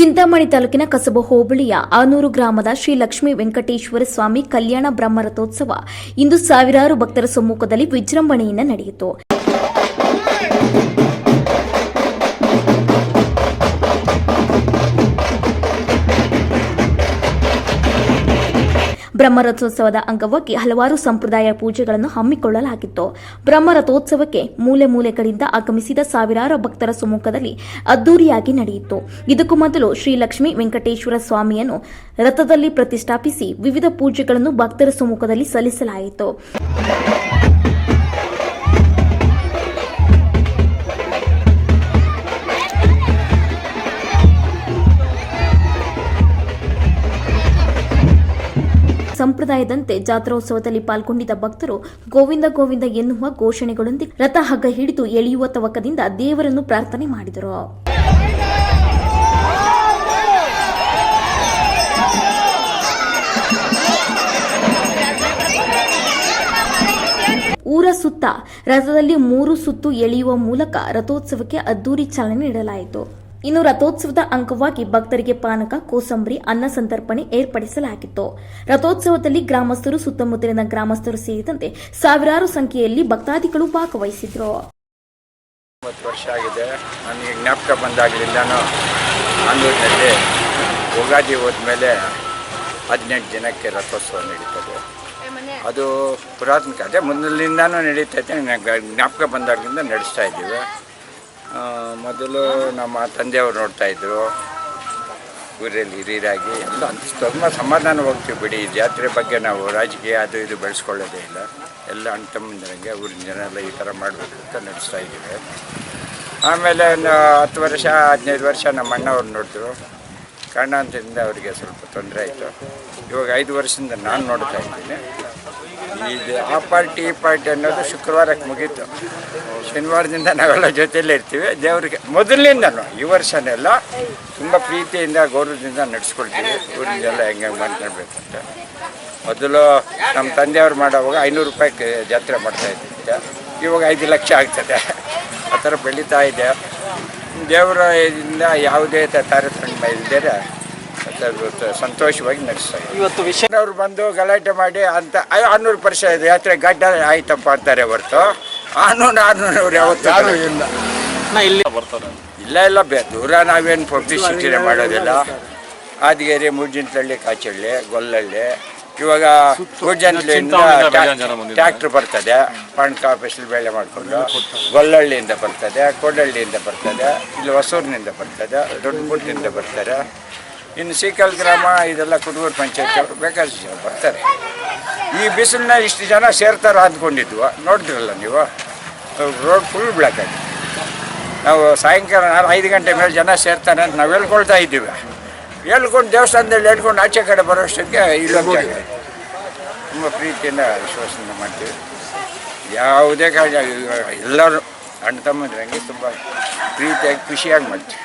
ಚಿಂತಾಮಣಿ ತಾಲೂಕಿನ ಕಸಬ ಹೋಬಳಿಯ ಆನೂರು ಗ್ರಾಮದ ಶ್ರೀ ಲಕ್ಷ್ಮೀ ವೆಂಕಟೇಶ್ವರ ಸ್ವಾಮಿ ಕಲ್ಯಾಣ ಬ್ರಹ್ಮರಥೋತ್ಸವ ಇಂದು ಸಾವಿರಾರು ಭಕ್ತರ ಸಮ್ಮುಖದಲ್ಲಿ ವಿಜೃಂಭಣೆಯಿಂದ ನಡೆಯಿತು. ಬ್ರಹ್ಮರಥೋತ್ಸವದ ಅಂಗವಾಗಿ ಹಲವಾರು ಸಂಪ್ರದಾಯ ಪೂಜೆಗಳನ್ನು ಹಮ್ಮಿಕೊಳ್ಳಲಾಗಿತ್ತು. ಬ್ರಹ್ಮರಥೋತ್ಸವಕ್ಕೆ ಮೂಲೆ ಮೂಲೆಗಳಿಂದ ಆಗಮಿಸಿದ ಸಾವಿರಾರು ಭಕ್ತರ ಸಮ್ಮುಖದಲ್ಲಿ ಅದ್ದೂರಿಯಾಗಿ ನಡೆಯಿತು. ಇದಕ್ಕೂ ಮೊದಲು ಶ್ರೀ ಲಕ್ಷ್ಮೀ ವೆಂಕಟೇಶ್ವರ ಸ್ವಾಮಿಯನ್ನು ರಥದಲ್ಲಿ ಪ್ರತಿಷ್ಠಾಪಿಸಿ ವಿವಿಧ ಪೂಜೆಗಳನ್ನು ಭಕ್ತರ ಸಮ್ಮುಖದಲ್ಲಿ ಸಲ್ಲಿಸಲಾಯಿತು. ಸಂಪ್ರದಾಯದಂತೆ ಜಾತ್ರೋತ್ಸವದಲ್ಲಿ ಪಾಲ್ಗೊಂಡಿದ್ದ ಭಕ್ತರು ಗೋವಿಂದ ಗೋವಿಂದ ಎನ್ನುವ ಘೋಷಣೆಗಳೊಂದಿಗೆ ರಥ ಹಗ್ಗ ಹಿಡಿದು ಎಳೆಯುವ ತವಕದಿಂದ ದೇವರನ್ನು ಪ್ರಾರ್ಥನೆ ಮಾಡಿದರು. ಊರ ಸುತ್ತ ರಥದಲ್ಲಿ ಮೂರು ಸುತ್ತು ಎಳೆಯುವ ಮೂಲಕ ರಥೋತ್ಸವಕ್ಕೆ ಅದ್ದೂರಿ ಚಾಲನೆ ನೀಡಲಾಯಿತು. ಇನ್ನು ರಥೋತ್ಸವದ ಅಂಗವಾಗಿ ಭಕ್ತರಿಗೆ ಪಾನಕ, ಕೋಸಂಬರಿ, ಅನ್ನ ಸಂತರ್ಪಣೆ ಏರ್ಪಡಿಸಲಾಗಿತ್ತು. ರಥೋತ್ಸವದಲ್ಲಿ ಗ್ರಾಮಸ್ಥರು, ಸುತ್ತಮುತ್ತಲಿನ ಗ್ರಾಮಸ್ಥರು ಸೇರಿದಂತೆ ಸಾವಿರಾರು ಸಂಖ್ಯೆಯಲ್ಲಿ ಭಕ್ತಾದಿಗಳು ಭಾಗವಹಿಸಿದ್ರು. ವರ್ಷ ಆಗಿದೆ. ನನಗೆ ಜ್ಞಾಪಕ ಬಂದಾಗಲಿಲ್ಲ ಆಂದೂರಿನಲ್ಲಿ ಯುಗಾದಿ ಹೋದ್ಮೇಲೆ ಹದಿನೆಂಟು ಜನಕ್ಕೆ ರಥೋತ್ಸವ ನಡೀತದೆ. ಅದು ಪುರಾತನ ಅದೇ ಮೊದಲಿನಿಂದಾನು ನಡೀತೈತೆ ಜ್ಞಾಪಕ ಬಂದಾಗಲಿಂದ ನಡೆಸ್ತಾ ಇದ್ದೀವಿ. ಮೊದಲು ನಮ್ಮ ತಂದೆಯವರು ನೋಡ್ತಾ ಇದ್ರು. ಊರಲ್ಲಿ ಹಿರಿಯರಾಗಿ. ಎಲ್ಲ ತುಂಬ ಸಮಾಧಾನ ಹೋಗ್ತೀವಿ ಬಿಡಿ. ಜಾತ್ರೆ ಬಗ್ಗೆ ನಾವು ರಾಜಕೀಯ ಅದು ಇದು ಬೆಳೆಸ್ಕೊಳ್ಳೋದೇ ಇಲ್ಲ. ಎಲ್ಲ ಅಣ್ಣ ತಮ್ಮಂದಿರಂಗೆ ಊರಿನ ಜನ ಎಲ್ಲ ಈ ಥರ ಮಾಡಬೇಕು ಅಂತ ನಡೆಸ್ತಾ ಇದ್ದೀವಿ. ಆಮೇಲೆ ಒಂದು ಹತ್ತು ವರ್ಷ, ಹದಿನೈದು ವರ್ಷ ನಮ್ಮ ಅಣ್ಣವ್ರು ನೋಡಿದ್ರು. ಕಾರಣಾಂತರದಿಂದ ಅವರಿಗೆ ಸ್ವಲ್ಪ ತೊಂದರೆ ಆಯಿತು. ಇವಾಗ ಐದು ವರ್ಷದಿಂದ ನಾನು ನೋಡ್ತಾ ಇದ್ದೀನಿ. ಇದು ಆ ಪಾರ್ಟಿ ಈ ಪಾರ್ಟಿ ಅನ್ನೋದು ಶುಕ್ರವಾರಕ್ಕೆ ಮುಗೀತು. ಶನಿವಾರದಿಂದ ನಾವೆಲ್ಲ ಜೊತೆಯಲ್ಲೇ ಇರ್ತೀವಿ. ದೇವರಿಗೆ ಮೊದಲಿನಿಂದನೂ ಈ ವರ್ಷನೆಲ್ಲ ತುಂಬ ಪ್ರೀತಿಯಿಂದ, ಗೌರವದಿಂದ ನಡೆಸ್ಕೊಳ್ತೀವಿ. ಊರಿಂದೆಲ್ಲ ಹೆಂಗೆ ಮಾಡ್ಕೊಳ್ಬೇಕು ಅಂತ ಮೊದಲು ನಮ್ಮ ತಂದೆಯವ್ರು ಮಾಡೋವಾಗ ಐನೂರು ರೂಪಾಯಿ ಜಾತ್ರೆ ಮಾಡ್ತಾ ಇದ್ದಿದ್ದೆ. ಇವಾಗ ಐದು ಲಕ್ಷ ಆಗ್ತದೆ. ಆ ಥರ ಬೆಳೀತಾ ಇದೆ. ದೇವರ ಇದರಿಂದ ಯಾವುದೇ ತಾರತಮ್ಯ ಇಲ್ಲದೆ ಸಂತೋಷವಾಗಿ ನಡೆಸ್ತಾ ಇವತ್ತು ವಿಷಯ ಅವ್ರು ಬಂದು ಗಲಾಟೆ ಮಾಡಿ ಅಂತ ಅಯ್ಯೋ ಆರ್ನೂರು ವರ್ಷ ಇದೆ ಯಾತ್ರೆ ಗಡ್ಡ ಆಯ್ತಪ್ಪ ಅಂತಾರೆ ಹೊರತು. ಆರ್ನೂರು ಆರ್ನೂರು ಅವ್ರು ಯಾವತ್ತೂ ಇಲ್ಲ. ನಾ ಇಲ್ಲಿ ಬರ್ತಾರೆ? ಇಲ್ಲ ಇಲ್ಲ ಬೇ ದೂರ ನಾವೇನು ಪಬ್ಲಿಸಿಟಿನೇ ಮಾಡೋದಿಲ್ಲ. ಆದಿಗೆರೆ ಮುಡ್ಜಿನತಳ್ಳಿ ಕಾಚಳ್ಳಿ ಗೊಲ್ಲಳ್ಳಿ ಇವಾಗ ಬಂದಿದ್ದಾರೆ. ಟ್ಯಾಕ್ಟ್ರ್ ಬರ್ತದೆ. ಪಣಕ ಬಿಸಿಲು ಬೇಳೆ ಮಾಡಿಕೊಂಡು ಗೊಲ್ಲಳ್ಳಿಯಿಂದ ಬರ್ತದೆ ಕೋಡಹಳ್ಳಿಯಿಂದ ಬರ್ತದೆ ಇಲ್ಲಿ ಹೊಸೂರಿನಿಂದ ಬರ್ತದೆ ದೊಡ್ಡಮುಟ್ಟಿನಿಂದ ಬರ್ತಾರೆ ಇನ್ನು ಸೀಕಲ್ ಗ್ರಾಮ, ಇದೆಲ್ಲ ಕುಡುಗೂರು ಪಂಚಾಯತ್ ಅವರು ಬೇಕಾದಷ್ಟು ಜನ ಬರ್ತಾರೆ. ಈ ಬಿಸಿಲಿನ ಇಷ್ಟು ಜನ ಸೇರ್ತಾರೆ ಅಂದ್ಕೊಂಡಿದ್ವು. ನೋಡಿದ್ರಲ್ಲ ನೀವು? ರೋಡ್ ಫುಲ್ ಬ್ಲಾಕ್ ಆಗಿದೆ. ನಾವು ಸಾಯಂಕಾಲ ನಾಲ್ಕು ಐದು ಗಂಟೆ ಮೇಲೆ ಜನ ಸೇರ್ತಾರೆ ಅಂತ ನಾವು ಹೇಳ್ಕೊಳ್ತಾ ಇದ್ದೀವಿ. ಹೇಳ್ಕೊಂಡು ದೇವಸ್ಥಾನದಲ್ಲಿ ಹೇಳ್ಕೊಂಡು ಆಚೆ ಕಡೆ ಬರೋಷ್ಟಕ್ಕೆ ಇದೆ. ತುಂಬ ಪ್ರೀತಿಯಿಂದ ವಿಶ್ವಾಸದಿಂದ ಮಾಡ್ತೀವಿ. ಯಾವುದೇ ಕಾರಣ ಎಲ್ಲರೂ, ಅಣ್ಣ ತಮ್ಮಂದ್ರಂಗೆ ತುಂಬ ಪ್ರೀತಿಯಾಗಿ ಖುಷಿಯಾಗಿ ಮಾಡ್ತೀವಿ.